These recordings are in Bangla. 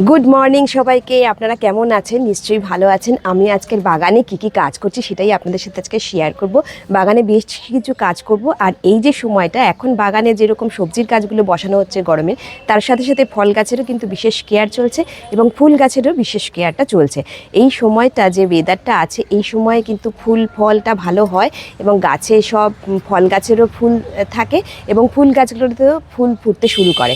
গুড মর্নিং সবাইকে, আপনারা কেমন আছেন? নিশ্চয়ই ভালো আছেন। আমি আজকের বাগানে কি কি কাজ করছি সেটাই আপনাদের সাথে আজকে শেয়ার করব। বাগানে বেশ কিছু কাজ করব আর এই যে সময়টা, এখন বাগানে যেরকম সবজির গাছগুলো বসানো হচ্ছে গরমে, তার সাথে সাথে ফল গাছেরও কিন্তু বিশেষ কেয়ার চলছে এবং ফুল গাছেরও বিশেষ কেয়ারটা চলছে। এই সময়টা যে ওয়েদারটা আছে, এই সময়ে কিন্তু ফুল ফলটা ভালো হয় এবং গাছে সব ফল গাছেরও ফুল থাকে এবং ফুল গাছগুলোতেও ফুল ফুটতে শুরু করে।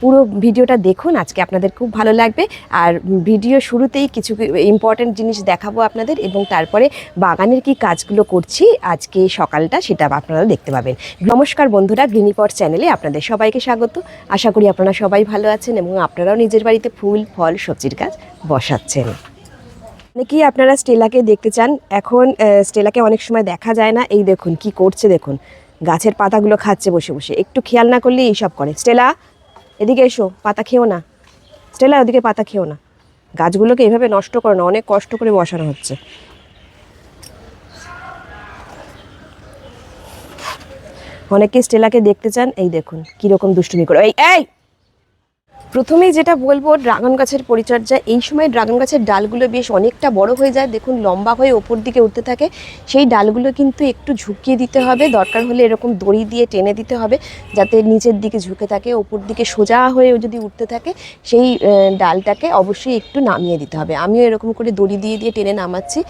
পুরো ভিডিওটা দেখুন, আজকে আপনাদের খুব ভালো লাগবে। আর ভিডিও শুরুতেই কিছু ইম্পর্টেন্ট জিনিস দেখাবো আপনাদের এবং তারপরে বাগানের কি কাজগুলো করছি, আজকে সকালটা সেটা আপনারা দেখতে পাবেন। নমস্কার বন্ধুরা গ্রিনিপট চ্যানেলে আপনাদের সবাইকে স্বাগত। আশা করি আপনারা সবাই ভালো আছেন এবং আপনারাও নিজের বাড়িতে ফুল, ফল, সবজির গাছ বসাচ্ছেন। কি আপনারা স্টেলাকে দেখতে চান, এখন স্টেলাকে অনেক সময় দেখা যায় না। এই দেখুন, কি করছে দেখুন। গাছের পাতাগুলো খাচ্ছে বসে বসে। একটু খেয়াল না করলে এইসব করে। স্টেলা, এদিকে এসো, পাতা খেও না। স্টেলা ওদিকে পাতা খেও না। গাছগুলোকে এভাবে নষ্ট করে না, অনেক কষ্ট করে বসানো হচ্ছে। অনেকে স্টেলাকে দেখতে চান, এই দেখুন, কীরকম দুষ্টুমি করে। এই এই! প্রথমেই যেটা বলব, ড্রাগন গাছের পরিচর্যা। এই সময় ড্রাগন গাছের ডালগুলো বেশ অনেকটা বড় হয়ে যায়। দেখুন, লম্বা হয়ে ওপর দিকে উঠতে থাকে। সেই ডালগুলো কিন্তু একটু ঝুঁকিয়ে দিতে হবে। দরকার হলে এরকম দড়ি দিয়ে টেনে দিতে হবে, যাতে নিচের দিকে ঝুঁকে থাকে, ওপর দিকে সোজা হয়ে যদি উঠতে থাকে, সেই ডালটাকে অবশ্যই একটু নামিয়ে দিতে হবে। আমিও এরকম করে দড়ি দিয়ে দিয়ে টেনে নামাচ্ছি।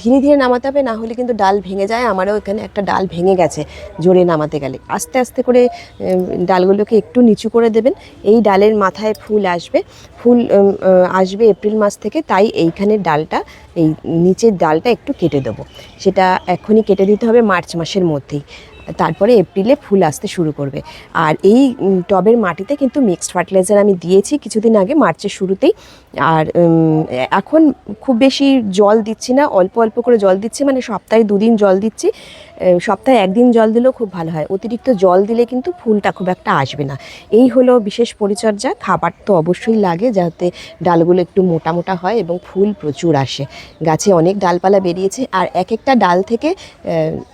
ধীরে ধীরে নামাতে হবে, না হলে কিন্তু ডাল ভেঙে যায়। আমারও এখানে একটা ডাল ভেঙে গেছে জোরে নামাতে গেলে। আস্তে আস্তে করে ডালগুলোকে একটু নিচু করে দেবেন। এই ডালের মাথায় ফুল আসবে। ফুল আসবে এপ্রিল মাস থেকে, তাই এইখানে ডালটা, এই নিচের ডালটা একটু কেটে দেবো। সেটা এখনই কেটে দিতে হবে মার্চ মাসের মধ্যেই। তারপরে এপ্রিলে ফুল আসতে শুরু করবে। আর এই টবের মাটিতে কিন্তু মিক্সড ফার্টিলাইজার আমি দিয়েছি কিছুদিন আগে, মার্চের শুরুতেই। আর এখন খুব বেশি জল দিচ্ছি না, অল্প অল্প করে জল দিচ্ছি মানে সপ্তাহে দুদিন জল দিচ্ছি। সপ্তাহে একদিন জল দিলেও খুব ভালো হয়। অতিরিক্ত জল দিলে কিন্তু ফুলটা খুব একটা আসবে না। এই হলো বিশেষ পরিচর্যা, খাবার তো অবশ্যই লাগে যাতে ডালগুলো একটু মোটা মোটা হয় এবং ফুল প্রচুর আসে। গাছে অনেক ডালপালা বেরিয়েছে, আর এক একটা ডাল থেকে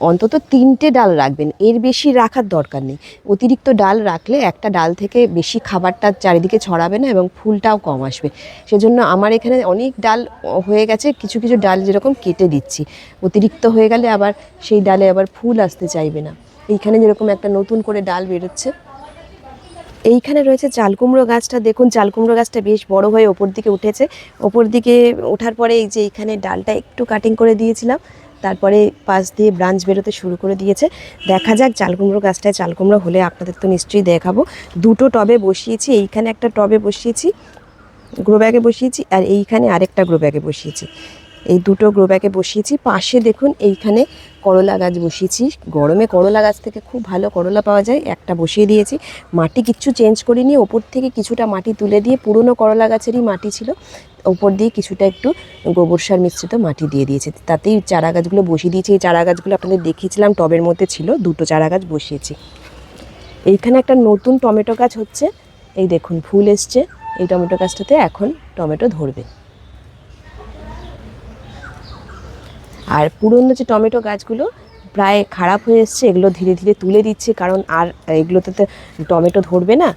অন্তত তিনটে ডাল রাখবেন। এর বেশি রাখার দরকার নেই। অতিরিক্ত ডাল রাখলে একটা ডাল থেকে বেশি খাবারটা চারিদিকে ছড়াবে না এবং ফুলটাও কম আসবে। সেজন্য আমার এখানে অনেক ডাল হয়ে গেছে, কিছু কিছু ডাল যেরকম কেটে দিচ্ছি। অতিরিক্ত হয়ে গেলে আবার সেই ডালে আবার ফুল আসতে চাইবে না। এইখানে যেরকম একটা নতুন করে ডাল বেরোচ্ছে। এইখানে রয়েছে চালকুমড়ো গাছটা। দেখুন চালকুমড়ো গাছটা বেশ বড় হয়ে ওপর দিকে উঠেছে। ওপর দিকে ওঠার পরে এই যে এইখানে ডালটা একটু কাটিং করে দিয়েছিলাম। তারপরে পাশ দিয়ে ব্রাঞ্চ বেরোতে শুরু করে দিয়েছে। দেখা যাক চালকুমড়ো গাছটায় চালকুমড়ো হলে আপনাদের তো নিশ্চয়ই দেখাবো। দুটো টবে বসিয়েছি, এইখানে একটা টবে বসিয়েছি, গ্রো ব্যাগে বসিয়েছি, আর এইখানে আরেকটা গ্রো ব্যাগে বসিয়েছি। এই দুটো গ্রো ব্যাগে বসিয়েছি। পাশে দেখুন এইখানে করলা গাছ বসিয়েছি। গরমে করলা গাছ থেকে খুব ভালো করলা পাওয়া যায়। একটা বসিয়ে দিয়েছি। মাটি কিচ্ছু চেঞ্জ করিনি। ওপর থেকে কিছুটা মাটি তুলে দিয়ে পুরনো করলা গাছেরই মাটি ছিল। ওপর দিয়ে কিছুটা একটু গোবর সার মিশ্রিত মাটি দিয়ে দিয়েছে। তাতেই চারা গাছগুলো বসিয়ে দিয়েছি। এই চারা গাছগুলো আপনাদের দেখিয়েছিলাম, টবের মধ্যে ছিল। দুটো চারা গাছ বসিয়েছি। এইখানে একটা নতুন টমেটো গাছ হচ্ছে। এই দেখুন, ফুল এসছে। এই টমেটো গাছটাতে এখন টমেটো ধরবে। আর পুরনো যে টমেটো গাছগুলো প্রায় খারাপ হয়ে এসছে, এগুলো ধীরে ধীরে তুলে দিচ্ছে, কারণ আর এগুলোতে তো টমেটো ধরবে না।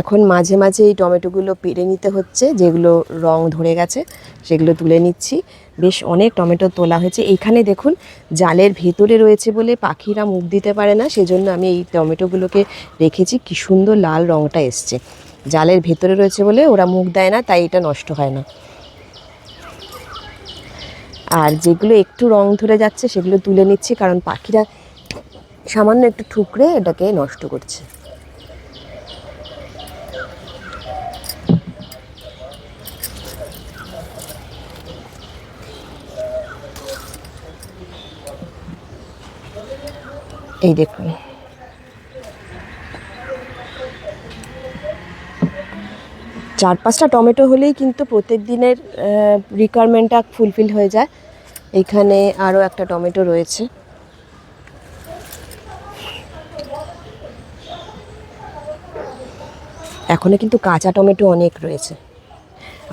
এখন মাঝে মাঝে এই টমেটোগুলো পেরে নিতে হচ্ছে, যেগুলো রং ধরে গেছে, সেগুলো তুলে নিচ্ছি। বেশ অনেক টমেটো তোলা হয়েছে। এইখানে দেখুন, জালের ভেতরে রয়েছে বলে পাখিরা মুখ দিতে পারে না, সেজন্য আমি এই টমেটোগুলোকে রেখেছি। কি সুন্দর লাল রংটা এসছে। জালের ভেতরে রয়েছে বলে ওরা মুখ দেয় না, তাই এটা নষ্ট হয় না। আর যেগুলো একটু রং ধরে যাচ্ছে, সেগুলো তুলে নিচ্ছি, কারণ পাখিরা সামান্য একটু ঠুকরে এটাকে নষ্ট করছে। এই দেখুন। চার পাঁচটা টমেটো হলেই কিন্তু প্রত্যেক দিনের রিকোয়ারমেন্টটা ফুলফিল হয়ে যায়। এখানে আরও একটা টমেটো রয়েছে। এখনও কিন্তু কাঁচা টমেটো অনেক রয়েছে।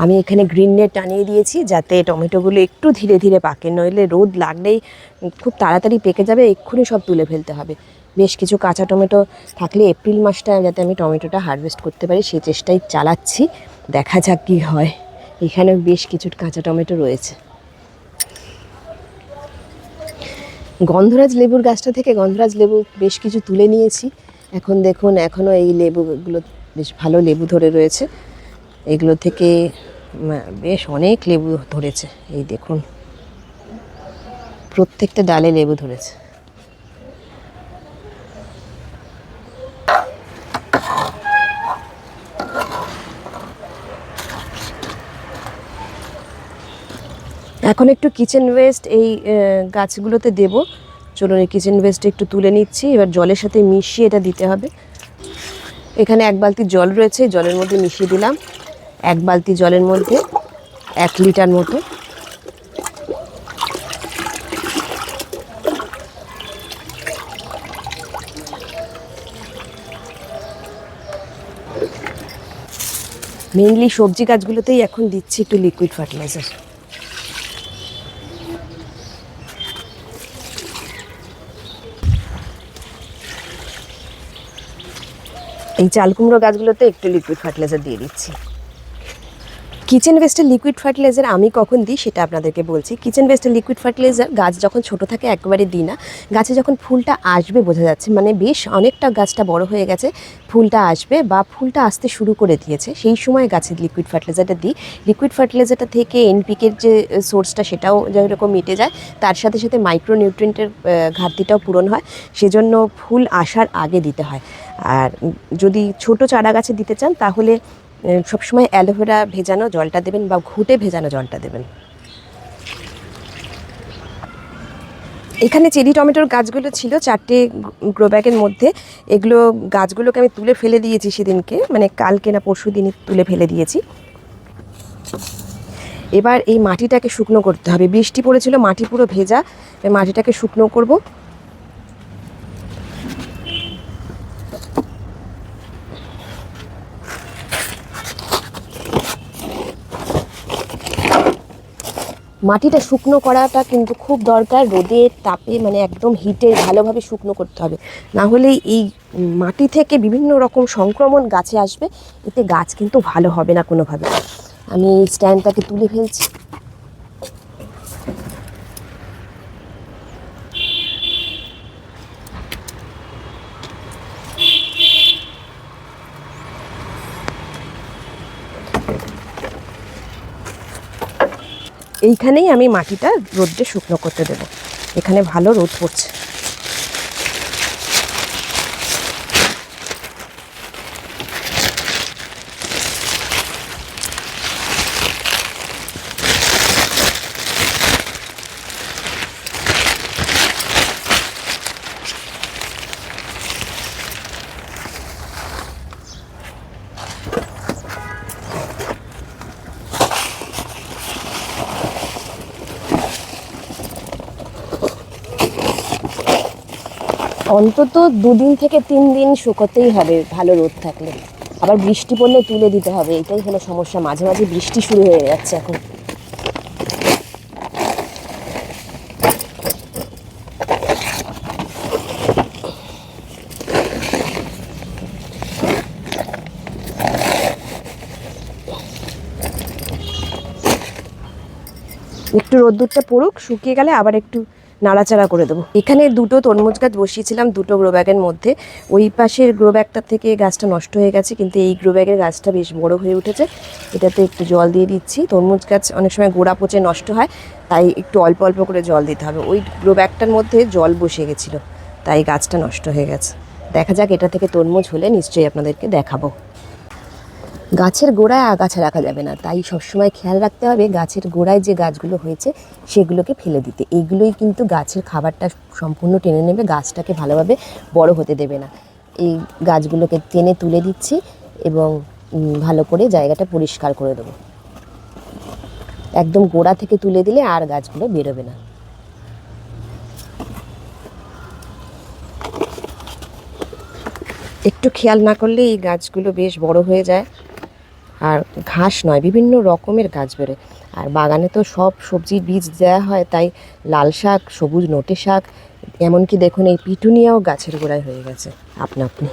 আমি এখানে গ্রিন নেট টানিয়ে দিয়েছি যাতে টমেটোগুলো একটু ধীরে ধীরে পাকে। নইলে রোদ লাগলেই খুব তাড়াতাড়ি পেকে যাবে, এক্ষুনি সব তুলে ফেলতে হবে। বেশ কিছু কাঁচা টমেটো থাকলে এপ্রিল মাসটা যাতে আমি টমেটোটা হারভেস্ট করতে পারি, সেই চেষ্টাই চালাচ্ছি। দেখা যাক কি হয়। এখানে বেশ কিছু কাঁচা টমেটো রয়েছে। গন্ধরাজ লেবুর গাছটা থেকে গন্ধরাজ লেবু বেশ কিছু তুলে নিয়েছি। এখন দেখুন এখনও এই লেবুগুলো বেশ ভালো লেবু ধরে রয়েছে। এগুলো থেকে বেশ অনেক লেবু ধরেছে। এই দেখুন, প্রত্যেকটা ডালে লেবু ধরেছে। এখন একটু কিচেন ওয়েস্ট এই গাছগুলোতে দেব। চলুন এই কিচেন ওয়েস্ট একটু তুলে নিচ্ছি। এবার জলের সাথে মিশিয়ে এটা দিতে হবে। এখানে এক বালতি জল রয়েছে জলের মধ্যে মিশিয়ে দিলাম। এক বালতি জলের মধ্যে এক লিটার মতো মেইনলি সবজি গাছগুলোতেই এখন দিচ্ছি একটু লিকুইড ফার্টিলাইজার এই চাল কুমড়ো গাছগুলোতে একটু লিকুইড ফার্টিলাইজার দিয়ে দিচ্ছি। কিচেন ওয়েস্টের লিকুইড ফার্টিলাইজার আমি কখন দিই সেটা আপনাদেরকে বলছি। কিচেন ওয়েস্টের লিকুইড ফার্টিলাইজার গাছ যখন ছোট থাকে একবারে দিই না। গাছে যখন ফুলটা আসবে বোঝা যাচ্ছে। মানে বেশ অনেকটা গাছটা বড় হয়ে গেছে, ফুলটা আসবে বা ফুলটা আসতে শুরু করে দিয়েছে। সেই সময় গাছের লিকুইড ফার্টিলাইজারটা দিই। লিকুইড ফার্টিলাইজারটা থেকে এনপিকের যে সোর্সটা সেটাও যেরকম মিটে যায়, তার সাথে সাথে মাইক্রো নিউট্রিয়েন্টের ঘাটতিটাও পূরণ হয়। সেজন্য ফুল আসার আগে দিতে হয়। আর যদি ছোট চারা গাছে দিতে চান তাহলে সবসময় অ্যালোভেরা ভেজানো জলটা দেবেন বা ঘুটে ভেজানো জলটা দেবেন। এখানে চেরি টমেটোর গাছগুলো ছিল, চারটে গ্রো ব্যাগের মধ্যে। এগুলো গাছগুলোকে আমি তুলে ফেলে দিয়েছি সেদিনকে মানে কালকে না পরশু দিনই তুলে ফেলে দিয়েছি। এবার এই মাটিটাকে শুকনো করতে হবে। বৃষ্টি পড়েছিল, মাটি পুরো ভেজা মাটিটাকে শুকনো করব। মাটিটা শুকনো করাটা কিন্তু খুব দরকার, রোদে তাপে মানে একদম হিটে ভালোভাবে শুকনো করতে হবে। না হলে এই মাটি থেকে বিভিন্ন রকম সংক্রমণ গাছে আসবে, এতে গাছ কিন্তু ভালো হবে না কোনোভাবে। আমি স্ট্যান্ডটাকে তুলে ফেলছি। এইখানেই আমি মাটিটা রোদ্রে শুকনো করতে দেবো। এখানে ভালো রোদ পড়ছে। অন্তত দুদিন থেকে তিন দিন শুকোতেই হবে, ভালো রোদ থাকলে। আবার বৃষ্টি পড়লে তুলে দিতে হবে, এটাই হলো সমস্যা। মাঝে মাঝে বৃষ্টি শুরু হয়ে যাচ্ছে এখন। একটু রোদ্দুরটা পড়ুক, শুকিয়ে গেলে আবার একটু নাড়াচাড়া করে দেবো। এখানে দুটো তরমুজ গাছ বসিয়েছিলাম দুটো গ্রো ব্যাগের মধ্যে। ওই পাশের গ্রো ব্যাগটার থেকে গাছটা নষ্ট হয়ে গেছে, কিন্তু এই গ্রো ব্যাগের গাছটা বেশ বড় হয়ে উঠেছে। এটাতে একটু জল দিয়ে দিচ্ছি। তরমুজ গাছ অনেক সময় গোড়া পচে নষ্ট হয়, তাই একটু অল্প অল্প করে জল দিতে হবে। ওই গ্রো ব্যাগটার মধ্যে জল বসে গেছিল, তাই গাছটা নষ্ট হয়ে গেছে। দেখা যাক এটা থেকে তরমুজ হলে নিশ্চয়ই আপনাদেরকে দেখাবো। গাছের গোড়ায় আগাছা রাখা যাবে না। তাই সবসময় খেয়াল রাখতে হবে গাছের গোড়ায় যে গাছগুলো হয়েছে সেগুলোকে ফেলে দিতে। এইগুলোই কিন্তু গাছের খাবারটা সম্পূর্ণ টেনে নেবে, গাছটাকে ভালোভাবে বড় হতে দেবে না। এই গাছগুলোকে টেনে তুলে দিচ্ছি এবং ভালো করে জায়গাটা পরিষ্কার করে দেবো। একদম গোড়া থেকে তুলে দিলে আর গাছগুলো বেরোবে না। একটু খেয়াল না করলে এই গাছগুলো বেশ বড় হয়ে যায়। আর ঘাস নয়, বিভিন্ন রকমের গাছ বেরোয়। আর বাগানে তো সব সবজির বীজ দেওয়া হয়, তাই লাল শাক, সবুজ নটে শাক, এমনকি দেখুন এই পিটুনিয়াও গাছের গোড়ায় হয়ে গেছে। আপনা আপনি।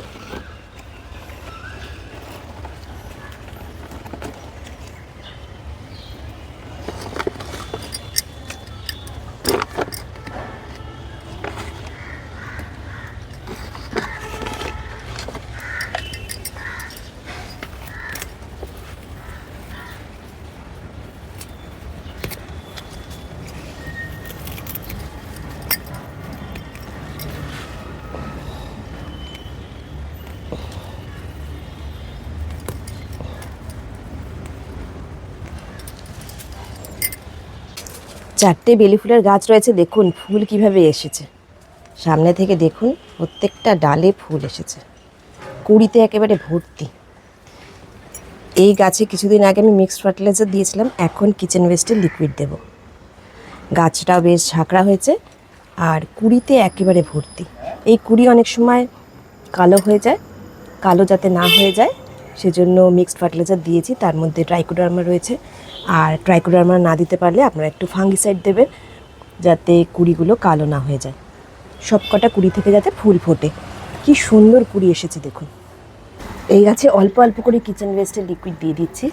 চারটে বেলি ফুলের গাছ রয়েছে, দেখুন ফুল কীভাবে এসেছে। সামনে থেকে দেখুন, প্রত্যেকটা ডালে ফুল এসেছে। কুড়িতে একেবারে ভর্তি। এই গাছে কিছুদিন আগে আমি মিক্সড ফার্টিলাইজার দিয়েছিলাম, এখন কিচেন ওয়েস্টের লিকুইড দেব। গাছটাও বেশ ঝাঁকড়া হয়েছে, আর কুড়িতে একেবারে ভর্তি। এই কুড়ি অনেক সময় কালো হয়ে যায়, কালো যাতে না হয়ে যায়, সেজন্য মিক্সড ফার্টিলাইজার দিয়েছি, তার মধ্যে ট্রাইকোডার্মা রয়েছে। আর ট্রাইকোডার্মা না দিতে পারলে আপনারা একটু ফাঙ্গিসাইড দেবেন যাতে কুড়িগুলো কালো না হয়ে যায়। সব কটা কুড়ি থেকে যাতে ফুল ফোটে। কি সুন্দর কুড়ি এসেছে দেখুন। এই গাছে অল্প অল্প করে কিচেন ওয়েস্টের লিকুইড দিয়ে দিচ্ছি।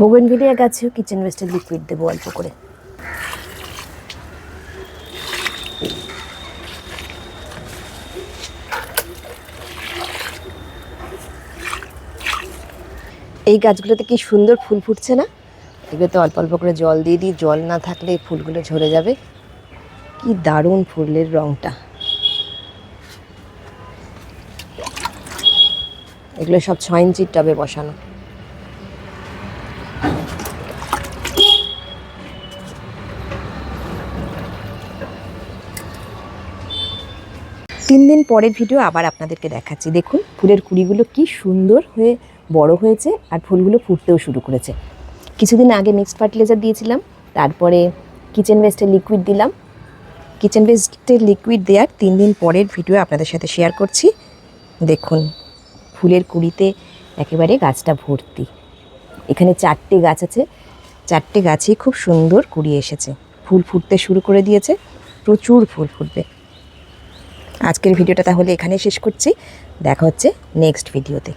বোগেনভিলিয়া গাছেও কিচেন ওয়েস্টের লিকুইড দেবো অল্প করে। এই গাছগুলোতে কি সুন্দর ফুল ফুটছে না? এগুলোতে অল্প অল্প করে জল দিয়ে দিই, জল না থাকলে এই ফুলগুলো ঝরে যাবে। কি দারুণ ফুলের রঙটা এগুলো সব ছয় ইঞ্চির টবে বসানো। তিন দিন পরের ভিডিও আবার আপনাদেরকে দেখাচ্ছি। দেখুন, ফুলের কুড়িগুলো কি সুন্দর হয়ে বড় হয়েছে আর ফুলগুলো ফুটতেও শুরু করেছে। কিছুদিন আগে মিক্সড ফার্টিলাইজার দিয়েছিলাম, তারপরে কিচেন ওয়েস্টের লিকুইড দিলাম। কিচেন ওয়েস্টের লিকুইড দেওয়ার তিন দিন পরের ভিডিও আপনাদের সাথে শেয়ার করছি। দেখুন, ফুলের কুড়িতে একেবারে গাছটা ভর্তি। এখানে চারটে গাছ আছে, চারটে গাছেই খুব সুন্দর কুড়ি এসেছে। ফুল ফুটতে শুরু করে দিয়েছে, প্রচুর ফুল ফুটবে। আজকের ভিডিওটা তাহলে এখানে শেষ করছি। দেখা হচ্ছে নেক্সট ভিডিওতে